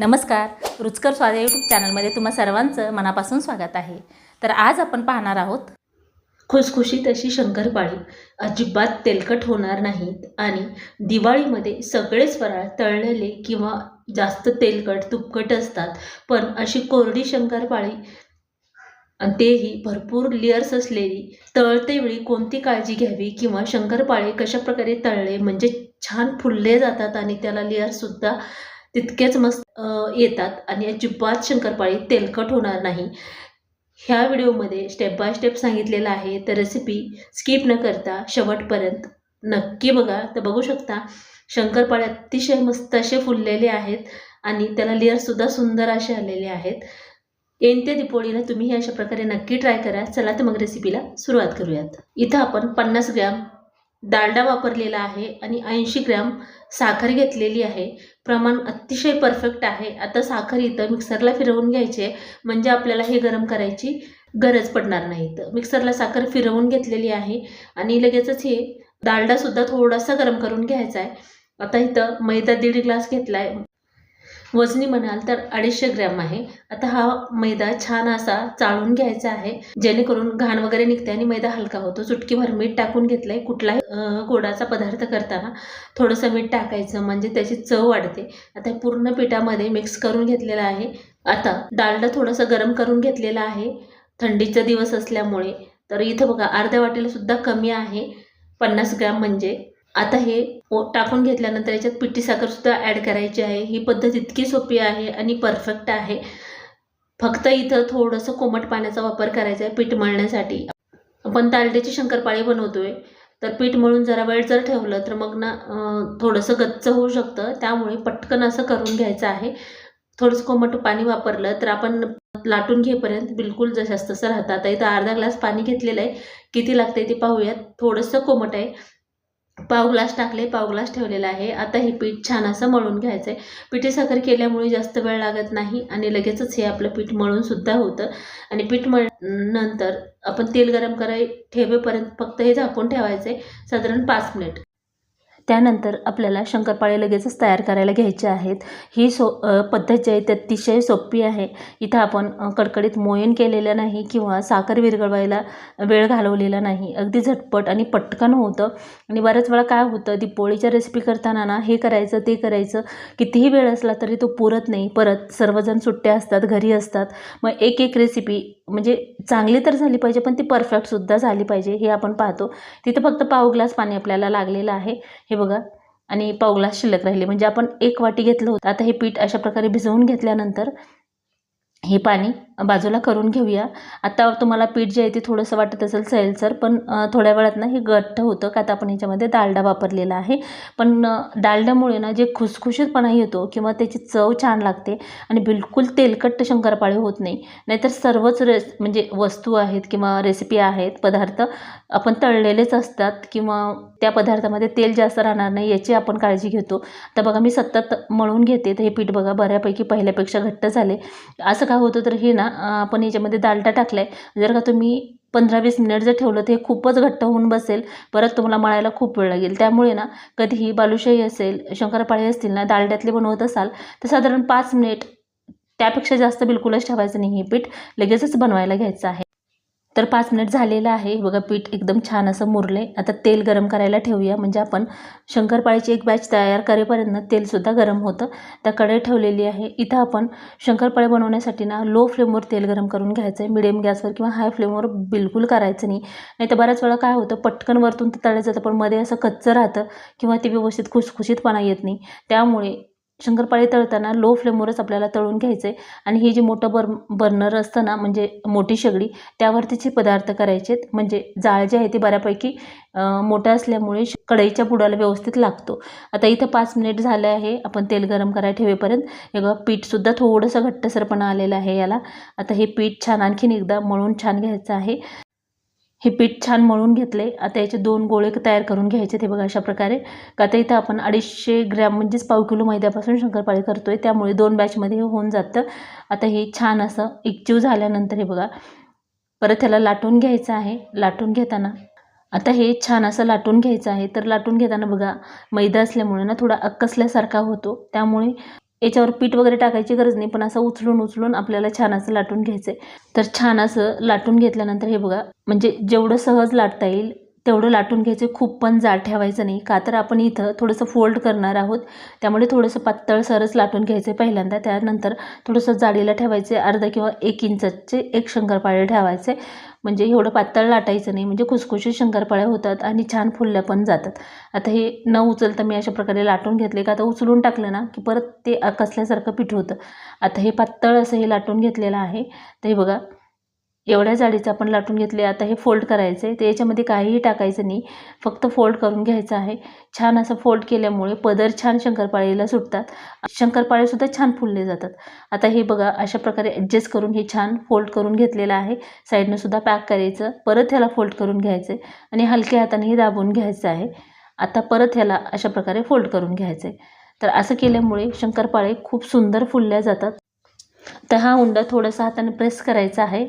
नमस्कार रुचकर स्वाद यूट्यूब चॅनलमध्ये तुम्हा सर्वांचं मनापासून स्वागत आहे. तर आज आपण पाहणार आहोत खुसखुशीत अशी शंकरपाळी अजिबात तेलकट होणार नाहीत आणि दिवाळीमध्ये सगळेच फराळ तळलेले किंवा जास्त तेलकट तुपकट असतात. पण अशी कोरडी शंकरपाळी आणि तेही भरपूर लेअर्स असलेली तळतेवेळी कोणती काळजी घ्यावी किंवा शंकरपाळे कशाप्रकारे तळले म्हणजे छान फुलले जातात आणि त्याला लेअरसुद्धा तितकेच मस्त येतात आणि अजिबात शंकरपाळी तेलकट होणार नाही. ह्या व्हिडिओमध्ये स्टेप बाय स्टेप सांगितलेलं आहे. तर रेसिपी स्किप न करता शेवटपर्यंत नक्की बघा. तर बघू शकता शंकरपाळे अतिशय मस्त असे फुललेले आहेत आणि त्याला लेअरसुद्धा सुंदर असे आलेले आहेत. येणत्या दिपोळीला तुम्ही अशा प्रकारे नक्की ट्राय करा. चला तर मग रेसिपीला सुरुवात करूयात. इथं आपण पन्नास ग्रॅम डालडा वापरलेला आहे आणि ऐंशी ग्रॅम साखर घेतलेली आहे. प्रमाण अतिशय परफेक्ट आहे. आता साखर इथं मिक्सरला फिरवून घ्यायचे म्हणजे आपल्याला हे गरम करायची गरज पडणार नाही तर मिक्सरला साखर फिरवून घेतलेली आहे. आणि लगेचच हे डालडासुद्धा थोडासा गरम करून घ्यायचा आहे. आता इथं मैदा दीड ग्लास घेतला आहे वजनी म्हणाल तर अडीचशे ग्रॅम आहे. आता हा मैदा छान असा चाळून घ्यायचा आहे. जेणेकरून घाण वगैरे निघते आणि मैदा हलका होतो. चुटकीभर मीठ टाकून घेतलं आहे कुठलाही गोडाचा पदार्थ करताना थोडंसं मीठ टाकायचं म्हणजे त्याची चव वाढते. आता हे पूर्ण पिठामध्ये मिक्स करून घेतलेला आहे. आता डालडा थोडंसं गरम करून घेतलेला आहे. थंडीचा दिवस असल्यामुळे. तर इथं बघा अर्ध्या वाटेला सुद्धा कमी आहे. पन्नास ग्रॅम म्हणजे आता हे ओ- टाकून घेतल्यानंतर याच्यात पिठी साखरसुद्धा ॲड करायची आहे. ही पद्धत इतकी सोपी आहे आणि परफेक्ट आहे. फक्त इथं थोडंसं कोमट पाण्याचा वापर करायचा आहे पीठ मळण्यासाठी. आपण तालडीची शंकरपाळी बनवतोय. तर पीठ मळून जरा वेळ जर ठेवलं तर मग ना थोडंसं गच्च होऊ शकतं. त्यामुळे पटकन असं करून घ्यायचं आहे. थोडंसं कोमट पाणी वापरलं तर आपण लाटून घेईपर्यंत बिलकुल जशास तसं राहतं. आता इथं अर्धा ग्लास पाणी घेतलेलं आहे. किती लागतंय ते पाहूयात. थोडंसं कोमट आहे. पाव ग्लास टाकले पाव ग्लास ठेवलेला आहे. आता हे पीठ छान असं मळून घ्यायचं आहे पिठी साखर केल्यामुळे जास्त वेळ लागत नाही आणि लगेचच हे आपलं पीठ मळून सुद्धा होतं. आणि पीठ मळ नंतर आपण तेल गरम कराय ठेवेपर्यंत फक्त हे झाकून ठेवायचं आहे साधारण पाच मिनिट. त्यानंतर आपल्याला शंकरपाळे लगेचच तयार करायला घ्यायचे आहेत. ही सो पद्धत जी आहे ती अतिशय सोपी आहे. इथं आपण कडकडीत मोयन केलेलं नाही किंवा साखर विरघळवायला वेळ घालवलेला नाही. अगदी झटपट आणि पटकन होतं. आणि बऱ्याच वेळा काय होतं ती पोळीच्या रेसिपी करताना ना हे करायचं ते करायचं. कितीही वेळ असला तरी तो पुरत नाही. परत सर्वजण सुट्ट्या असतात घरी असतात. मग एक एक रेसिपी म्हणजे चांगली तर झाली पाहिजे पण ती परफेक्टसुद्धा झाली पाहिजे हे आपण पाहतो. तिथं फक्त पाव ग्लास पाणी आपल्याला लागलेलं आहे. हे बघा. आणि पाव ग्लास शिल्लक राहिले. म्हणजे आपण एक वाटी घेतलं होतं. आता हे पीठ अशा प्रकारे भिजवून घेतल्यानंतर हे पाणी बाजूला करून घेऊया. आता तुम्हाला पीठ जे आहे ते थोडंसं वाटत असेल सैलसर पण थोड्या वेळात ना हे घट्ट होतं का आता आपण याच्यामध्ये डालडा वापरलेला आहे. पण अं, डालड्यामुळे ना जे खुसखुशीतपणा येतो किंवा त्याची चव छान लागते आणि बिलकुल तेलकट शंकरपाळे होत नाही. नाहीतर सर्वच रेस म्हणजे वस्तू आहेत किंवा रेसिपी आहेत पदार्थ आपण तळलेलेच असतात किंवा त्या पदार्थामध्ये तेल जास्त राहणार नाही याची आपण काळजी घेतो. तर बघा मी सतत मळून घेते तर हे पीठ बघा बऱ्यापैकी पहिल्यापेक्षा घट्ट झाले. असं काय होतं तर हे ना आपण याच्यामध्ये दालटा टाकला आहे जर का तुम्ही पंधरा वीस मिनिट जर ठेवलं तर हे खूपच घट्ट होऊन बसेल. परत तुम्हाला मळायला खूप वेळ लागेल. त्यामुळे ना कधीही बालुशाही असेल शंकरपाळी असतील ना डालड्यातले बनवत असाल तर साधारण पाच मिनिट त्यापेक्षा जास्त बिलकुलच ठेवायचं नाही हे पीठ. लगेचच बनवायला घ्यायचं आहे. तर पाच मिनिट झालेलं आहे. बघा पीठ एकदम छान असं मुरले आता तेल गरम करायला ठेवूया. म्हणजे आपण शंकरपाळीची एक बॅच तयार करेपर्यंत तेलसुद्धा गरम होतं. त्या कढई ठेवलेली आहे. इथं आपण शंकरपाळे बनवण्यासाठी ना लो फ्लेमवर तेल गरम करून घ्यायचं आहे मिडियम गॅसवर किंवा हाय फ्लेमवर बिलकुल करायचं नाही. नाही तर बऱ्याच वेळा काय होतं पटकन वरतून ते तळलं जातं पण मध्ये असं कच्चं राहतं किंवा ते व्यवस्थित खुसखुशीतपणा येत नाही. त्यामुळे शंकरपाळी तळताना लो फ्लेमवरच आपल्याला तळून घ्यायचं आहे आणि हे जे मोठं बर बर्नर असतं ना म्हणजे मोठी शेगडी त्यावरतीचे पदार्थ करायचे आहेत म्हणजे जाळ जे आहे ते बऱ्यापैकी मोठं असल्यामुळे कढईच्या बुडाला व्यवस्थित लागतो. आता इथं पाच मिनिट झालं आहे. आपण तेल गरम करायला ठेवेपर्यंत. हे बघा पीठसुद्धा थोडंसं घट्टसरपणा आलेलं आहे याला. आता हे पीठ छान आणखीन एकदा मळून छान घ्यायचं आहे. हे पीठ छान मळून घेतले. आता याचे दोन गोळे तयार करून घ्यायचे ते बघा अशा प्रकारे. का आता इथं आपण अडीचशे ग्रॅम म्हणजेच पाव किलो मैद्यापासून शंकरपाळी करतोय. त्यामुळे दोन बॅचमध्ये हे होऊन जातं. आता हे छान असं एकजीव झाल्यानंतर हे बघा. परत ह्याला लाटून घ्यायचं आहे. लाटून घेताना आता हे छान असं लाटून घ्यायचं आहे. तर लाटून घेताना बघा मैदा असल्यामुळे ना थोडा अक्कसल्यासारखा होतो. त्यामुळे याच्यावर पीठ वगैरे टाकायची गरज नाही पण असं उचलून उचलून आपल्याला छान असं लाटून घ्यायचं आहे तर छान असं लाटून घेतल्यानंतर हे बघा म्हणजे जेवढं सहज लाटता येईल तेवढं लाटून घ्यायचं. खूप पण जाड ठेवायचं नाही. का तर आपण इथं थोडंसं फोल्ड करणार आहोत. त्यामुळे थोडंसं पातळ सरच लाटून घ्यायचं पहिल्यांदा. त्यानंतर थोडंसं जाडीला ठेवायचे अर्धा किंवा एक इंचाचे एक शंकरपाळे ठेवायचे म्हणजे एवढं पातळ लाटायचं नाही. म्हणजे खुसखुशीत शंकरपाळ्या होतात आणि छान फुलल्या पण जातात. आता हे न उचलता मी अशा प्रकारे लाटून घेतले का? आता उचलून टाकलं ना की परत ते कसल्यासारखं पीठ होतं. आता हे पातळ असं हे लाटून घेतलेलं आहे. ते बघा एवढ्या जाडीचं आपण लाटून घेतले आता हे फोल्ड करायचं आहे तर याच्यामध्ये काहीही टाकायचं नाही. फक्त फोल्ड करून घ्यायचं आहे. छान असं फोल्ड केल्यामुळे पदर छान शंकरपाळीला सुटतात. शंकरपाळेसुद्धा छान फुलले जातात. आता हे बघा अशा प्रकारे ॲडजस्ट करून हे छान फोल्ड करून घेतलेलं आहे. साईडनं सुद्धा पॅक करायचं. परत ह्याला फोल्ड करून घ्यायचं आहे आणि हलक्या हाताने हे दाबून घ्यायचं आहे. आता परत ह्याला अशा प्रकारे फोल्ड करून घ्यायचं आहे तर असं केल्यामुळे शंकरपाळे खूप सुंदर फुलल्या जातात. तर हा उंडा थोडासा हाताने प्रेस करायचा आहे.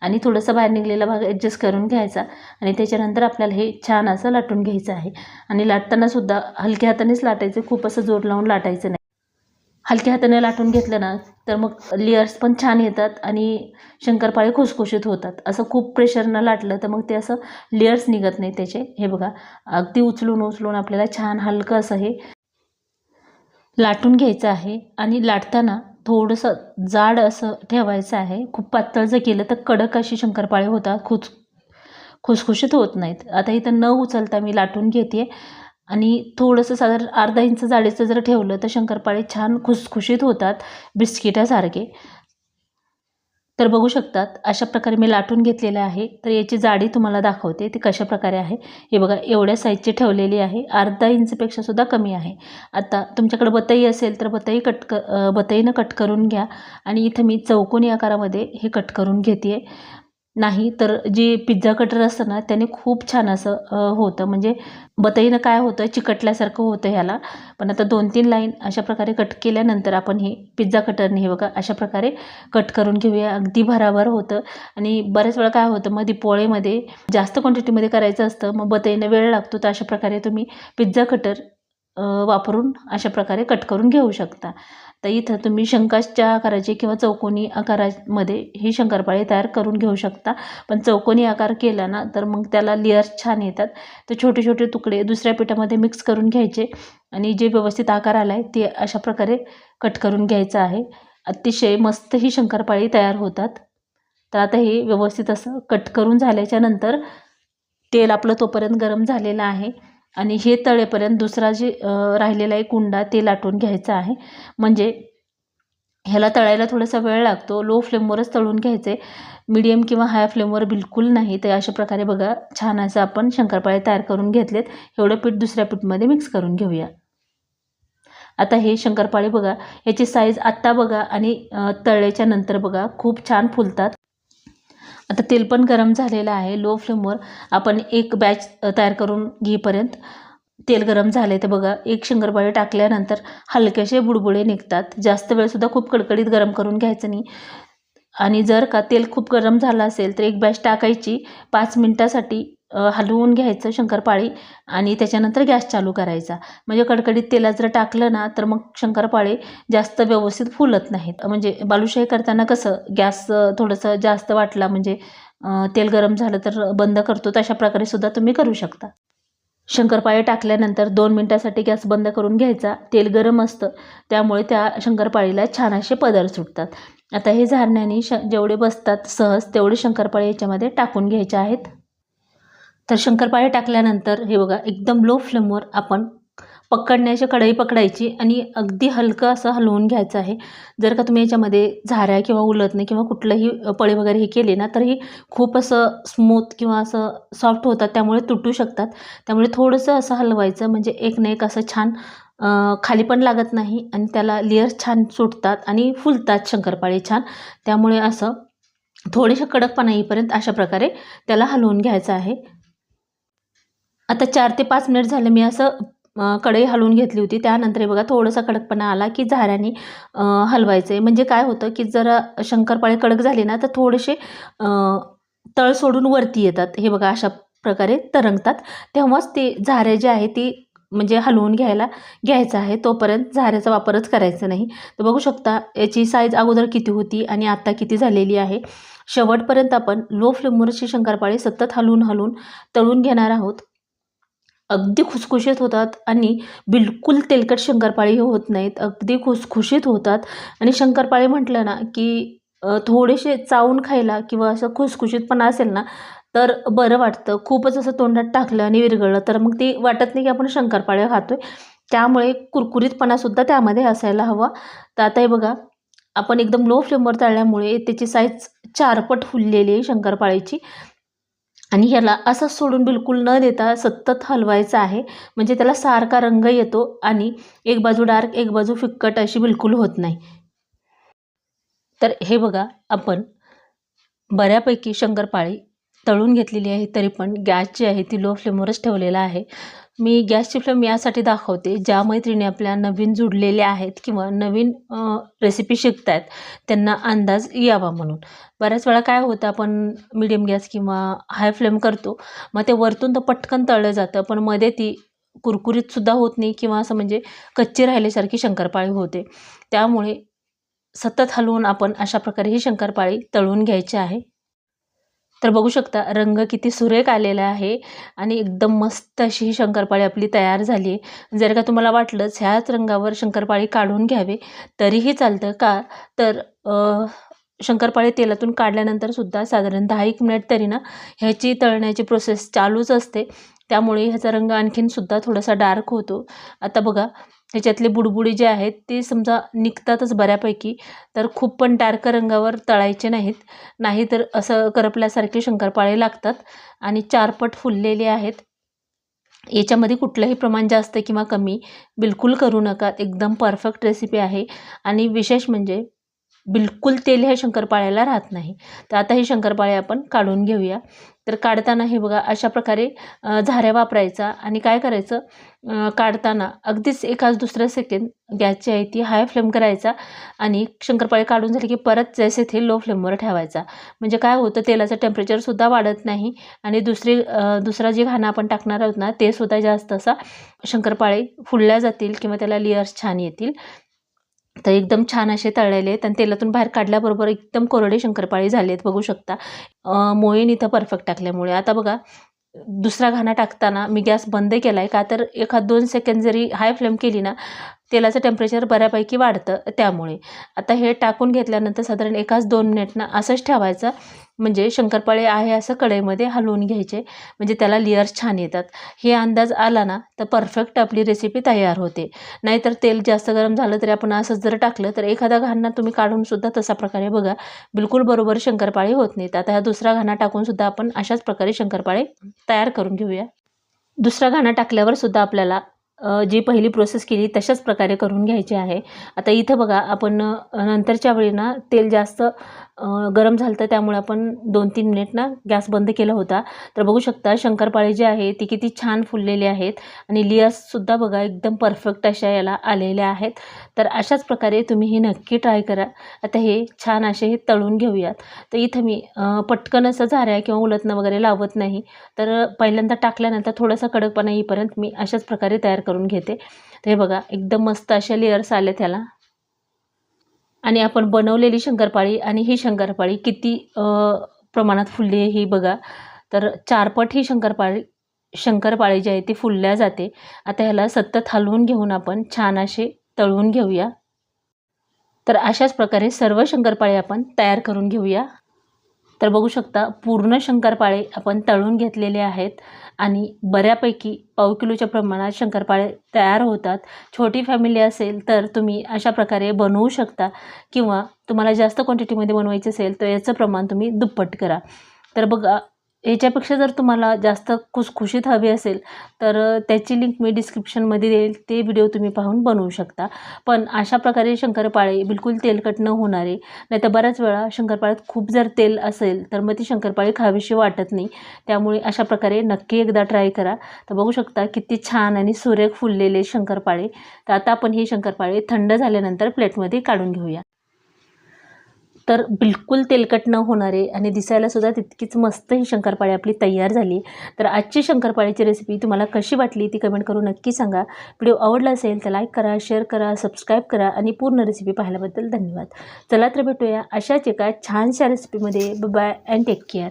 आणि थोडंसं बाहेर निघलेला भाग ॲडजस्ट करून घ्यायचा. आणि त्याच्यानंतर आपल्याला हे छान असं लाटून घ्यायचं आहे. आणि लाटताना सुद्धा हलक्या हातानेच लाटायचं खूप असं जोर लावून लाटायचं नाही. हलक्या हाताने लाटून घेतलं ना तर मग लेयर्स पण छान येतात आणि शंकरपाळे खुसखुशीत होतात. असं खूप प्रेशरनं लाटलं तर मग ते असं लेयर्स निघत नाही त्याचे. हे बघा अगदी उचलून उचलून आपल्याला छान हलकं असं हे लाटून घ्यायचं आहे. आणि लाटताना थोडंसं जाड असं ठेवायचं आहे. खूप पातळ जर केलं तर कडक अशी शंकरपाळे होतात. खुस खुसखुशीत होत नाहीत. आता इथं न उचलता मी लाटून घेते. आणि थोडंसं साधारण अर्धा इंच जाडीचं जर ठेवलं तर शंकरपाळे छान खुसखुशीत होतात. बिस्किटासारखे. तर बघू शकतात अशा प्रकारे मी लाटून घेतलेलं आहे. तर याची जाडी तुम्हाला दाखवते ती कशा प्रकारे आहे. हे बघा एवढ्या साईजची ठेवलेली आहे. अर्धा इंचपेक्षा सुद्धा कमी आहे. आता तुमच्याकडे बतई असेल तर बतई कट क बतईनं कट करून घ्या. आणि इथं मी चौकोनी आकारामध्ये हे कट करून घेते आहे नाही तर जे पिझ्झा कटर असतं ना त्याने खूप छान असं होतं. म्हणजे बतईनं काय होतं चिकटल्यासारखं होतं ह्याला. पण आता दोन तीन लाईन अशा प्रकारे कट केल्यानंतर आपण हे पिझ्झा कटरने हे बघा अशा प्रकारे कट करून घेऊया. अगदी भराभर होतं. आणि बऱ्याच वेळा काय होतं मग पोळेमध्ये जास्त क्वांटिटीमध्ये करायचं असतं मग बतईनं वेळ लागतो तर अशा प्रकारे तुम्ही पिझ्झा कटर वापरून अशा प्रकारे कट करून घेऊ शकता. तर इथं तुम्ही शंकाच्या आकाराचे किंवा चौकोनी आकारामध्ये हे शंकरपाळे तयार करून घेऊ शकता. पण चौकोनी आकार केला ना तर मग त्याला लेअर्स छान येतात. तर छोटे छोटे तुकडे दुसऱ्या पिठामध्ये मिक्स करून घ्यायचे. आणि जे व्यवस्थित आकार आला आहे ते अशा प्रकारे कट करून घ्यायचं आहे. अतिशय मस्त ही शंकरपाळी तयार होतात. तर आता हे व्यवस्थित असं कट करून झाल्याच्यानंतर तेल आपलं तोपर्यंत गरम झालेलं आहे. आणि हे तळेपर्यंत दुसरा जे राहिलेला एक कुंडा ते लाटून घ्यायचा आहे. म्हणजे ह्याला तळायला थोडासा वेळ लागतो. लो फ्लेमवरच तळून घ्यायचे. आहे मीडियम किंवा हाय फ्लेमवर बिलकुल नाही. तर अशा प्रकारे बघा छान असं आपण शंकरपाळे तयार करून घेतलेत. एवढं पीठ दुसऱ्या पीठमध्ये मिक्स करून घेऊया. आता हे शंकरपाळे बघा याची साईज आत्ता बघा आणि तळल्याच्या नंतर बघा खूप छान फुलतात. आता तेल पण गरम झालेलं आहे. लो फ्लेमवर आपण एक बॅच तयार करून घेईपर्यंत तेल गरम झाले तर बघा एक शंकरपाळे टाकल्यानंतर हलकेसे बुडबुडे निघतात. जास्त वेळसुद्धा खूप कडकडीत गरम करून घ्यायचं नाही. आणि जर का तेल खूप गरम झालं असेल तर एक बॅच टाकायची पाच मिनटासाठी हलवून घ्यायचं शंकरपाळी आणि त्याच्यानंतर गॅस चालू करायचा. म्हणजे कडकडीत तेलात जर टाकलं ना तर मग शंकरपाळी जास्त व्यवस्थित फुलत नाहीत. म्हणजे बालुशाही करताना कसं गॅस थोडंसं जास्त वाटला म्हणजे तेल गरम झालं तर बंद करतो तशा प्रकारे सुद्धा तुम्ही करू शकता. शंकरपाळे टाकल्यानंतर दोन मिनटासाठी गॅस बंद करून घ्यायचा. तेल गरम असतं त्यामुळे त्या शंकरपाळीला छान असे पदर सुटतात. आता हे झारण्याने श जेवढे बसतात सहज तेवढे शंकरपाळे याच्यामध्ये टाकून घ्यायचे आहेत. तर शंकरपाळे टाकल्यानंतर हे बघा एकदम लो फ्लेमवर आपण पकडण्याची कढई पकडायची आणि अगदी हलकं असं हलवून घ्यायचं आहे. जर का तुम्ही याच्यामध्ये झाऱ्या किंवा उलटणे किंवा कुठलंही पळे वगैरे हे केले ना तर ही खूप असं स्मूथ किंवा असं सॉफ्ट होतात त्यामुळे तुटू शकतात. त्यामुळे थोडंसं असं हलवायचं म्हणजे एक ना एक असं छान खाली पण लागत नाही आणि त्याला लेअर छान सुटतात आणि फुलतात शंकरपाळे छान. त्यामुळे असं थोडेसे कडकपणा येईपर्यंत अशा प्रकारे त्याला हलवून घ्यायचं आहे. आता चार ते पाच मिनिट झाले मी असं कढई हलवून घेतली होती. त्यानंतर हे बघा थोडासा कडकपणा आला की झाऱ्याने हलवायचं आहे म्हणजे काय होतं की जरा शंकरपाळे कडक झाले ना तर थोडेसे तळ सोडून वरती येतात. हे बघा अशा प्रकारे तरंगतात. तेव्हाच ते झारे जे आहे ती म्हणजे हलवून घ्यायला घ्यायचं आहे. तोपर्यंत झाऱ्याचा वापरच करायचा नाही. तर बघू शकता याची साईज अगोदर किती होती आणि आत्ता किती झालेली आहे. शेवटपर्यंत आपण लो फ्लेमवरची शंकरपाळी सतत हलवून हलवून तळून घेणार आहोत. अगदी खुसखुशीत होतात आणि बिलकुल तेलकट शंकरपाळी होत नाहीत. अगदी खुसखुशीत होतात. आणि शंकरपाळी म्हटलं ना की थोडेसे चावून खायला किंवा असं खुसखुशीतपणा असेल ना तर बरं वाटतं. खूपच असं तोंडात टाकलं आणि विरघळलं. तर मग ते वाटत नाही की आपण शंकरपाळ्या खातोय. त्यामुळे कुरकुरीतपणासुद्धा त्यामध्ये असायला हवा. तर आता हे बघा आपण एकदम लो फ्लेमवर तळल्यामुळे त्याची साईज चारपट फुललेली आहे शंकरपाळीची. आणि ह्याला असं सोडून बिलकुल न देता सतत हलवायचं आहे. म्हणजे त्याला सारखा रंग येतो आणि एक बाजू डार्क एक बाजू फिक्कट अशी बिलकुल होत नाही. तर हे बघा आपण बऱ्यापैकी शंकरपाळी तळून घेतलेली आहे तरी पण गॅस जी आहे ती लो फ्लेमवरच ठेवलेला आहे. मी गॅसची फ्लेम यासाठी दाखवते ज्या मैत्रिणी आपल्या नवीन जुडलेल्या आहेत किंवा नवीन रेसिपी शिकत आहेत त्यांना अंदाज यावा म्हणून. बऱ्याच वेळा काय होतं आपण मिडियम गॅस किंवा हाय फ्लेम करतो मग ते वरतून तर पटकन तळलं जातं पण मध्ये ती कुरकुरीतसुद्धा होत नाही किंवा असं म्हणजे कच्ची राहिल्यासारखी शंकरपाळी होते. त्यामुळे सतत हलवून आपण अशा प्रकारे ही शंकरपाळी तळून घ्यायची आहे. तर बघू शकता रंग किती सुरेख आलेला आहे आणि एकदम मस्त अशी ही शंकरपाळी आपली तयार झाली आहे. जर का तुम्हाला वाटलंच ह्याच रंगावर शंकरपाळी काढून घ्यावे तरीही चालतं का? तर शंकरपाळी तेलातून काढल्यानंतर सुद्धा साधारण दहा एक मिनिट तरी ना ह्याची तळण्याची प्रोसेस चालूच असते. त्यामुळे ह्याचा रंग आणखीन सुद्धा थोडासा डार्क होतो. आता बघा ह्याच्यातले बुडबुडी जे आहेत ते समजा निघतातच बऱ्यापैकी. तर खूप पण डार्क रंगावर तळायचे नाहीत. नाहीतर असं करपल्यासारखे शंकरपाळे लागतात आणि चारपट फुललेले आहेत. याच्यामध्ये कुठलंही प्रमाण जास्त किंवा कमी बिलकुल करू नका. एकदम परफेक्ट रेसिपी आहे. आणि विशेष म्हणजे बिलकुल तेल ह्या शंकरपाळ्याला राहत नाही. तर आता हे शंकरपाळे आपण काढून घेऊया. तर काढताना हे बघा अशा प्रकारे झाऱ्या वापरायचा आणि काय करायचं? काढताना अगदीच एकाच दुसऱ्या सेकंड गॅसची आहे ती हाय फ्लेम करायचा आणि शंकरपाळे काढून झाले की परत जैसे ते लो फ्लेमवर ठेवायचा. म्हणजे काय होतं? तेलाचं टेम्परेचरसुद्धा वाढत नाही आणि दुसरी दुसरा जे घाणं आपण टाकणार आहोत ना ते सुद्धा जास्त असा शंकरपाळे फुलल्या जातील किंवा त्याला लेयर्स छान येतील. तर एकदम छान असे तळलेले आहेत आणि तेलातून बाहेर काढल्याबरोबर एकदम कोरडे शंकरपाळी झाले आहेत बघू शकता. अ, इथं परफेक्ट टाकल्यामुळे. आता बघा दुसरा घाणा टाकताना मी गॅस बंद केला आहे का तर एखाद दोन सेकंड जरी हाय फ्लेम केली ना तेलाचं टेम्परेचर बऱ्यापैकी वाढतं त्यामुळे. आता हे टाकून घेतल्यानंतर साधारण एकाच दोन मिनिटनं असंच ठेवायचं. म्हणजे शंकरपाळे आहे असं कढईमध्ये हलवून घ्यायचे. म्हणजे त्याला लेयर्स छान येतात. हे अंदाज आला ना तर परफेक्ट आपली रेसिपी तयार होते. नाहीतर तेल जास्त गरम झालं तरी आपण असंच जर टाकलं तर एखादा घाणा तुम्ही काढूनसुद्धा तशा तसा प्रकारे बघा. बिलकुल बरोबर शंकरपाळे होत नाहीत. आता हा दुसरा घाणा टाकूनसुद्धा आपण अशाच प्रकारे शंकरपाळे तयार करून घेऊया. दुसरा घाणा टाकल्यावर सुद्धा आपल्याला जी पहिली प्रोसेस केली तशाच प्रकारे करून घ्यायची आहे. आता इथं बघा आपण नंतरच्या वेळी ना तेल जास्त गरम झालं तर त्यामुळे आपण दोन तीन मिनिट ना गॅस बंद केला होता. तर बघू शकता शंकरपाळी जी आहे ती किती छान फुललेली आहेत आणि लेयर्ससुद्धा बघा एकदम परफेक्ट अशा याला आलेल्या आहेत. तर अशाच प्रकारे तुम्ही हे नक्की ट्राय करा. आता हे छान असे हे तळून घेऊयात. तर इथं मी पटकन असं झाऱ्या किंवा उलटणं वगैरे लावत नाही. तर पहिल्यांदा टाकल्यानंतर थोडासा कडकपणा येईपर्यंत मी अशाच प्रकारे तयार करून घेते. तर हे बघा एकदम मस्त अशा लेयर्स आले त्याला. आणि आपण बनवलेली शंकरपाळी आणि ही शंकरपाळी किती प्रमाणात फुलली आहे ही बघा. तर चारपट ही शंकरपाळी शंकरपाळी जी आहे ती फुलल्या जाते. आता ह्याला सतत हलवून घेऊन आपण छान असे तळवून घेऊया. तर अशाच प्रकारे सर्व शंकरपाळी आपण तयार करून घेऊया. तर बघू शकता पूर्ण शंकरपाळे आपण तळून घेतलेले आहेत आणि बऱ्यापैकी पाव किलोच्या प्रमाणात शंकरपाळे तयार होतात. छोटी फॅमिली असेल तर तुम्ही अशा प्रकारे बनवू शकता किंवा तुम्हाला जास्त क्वांटिटीमध्ये बनवायचे असेल तर याचं प्रमाण तुम्ही दुप्पट करा. तर बघा याच्यापेक्षा जर तुम्हाला जास्त खुसखुशीत हवी असेल तर त्याची लिंक मी डिस्क्रिप्शनमध्ये देईल. ते व्हिडिओ तुम्ही पाहून बनवू शकता. पण अशा प्रकारे शंकरपाळे बिलकुल तेलकट न होणारे नाही तर बऱ्याच वेळा शंकरपाळ्यात खूप जर तेल असेल तर मग ती शंकरपाळी खावीशी वाटत नाही. त्यामुळे अशा प्रकारे नक्की एकदा ट्राय करा. तर बघू शकता किती छान आणि सुरेख फुललेले शंकरपाळे. तर आता आपण हे शंकरपाळे थंड झाल्यानंतर प्लेटमध्ये काढून घेऊया. तर बिलकुल तेलकट न होणारे आणि दिसायला सुद्धा तितकीच मस्त ही शंकरपाळी आपली तयार झाली. तर आजची शंकरपाळीची रेसिपी तुम्हाला कशी वाटली ती कमेंट करून नक्की सांगा. व्हिडिओ आवडला असेल तर लाईक करा शेअर करा सबस्क्राईब करा आणि पूर्ण रेसिपी पाहिल्याबद्दल धन्यवाद. चला तर भेटूया अशाच एका छानशा रेसिपीमध्ये बाय अँड टेक केअर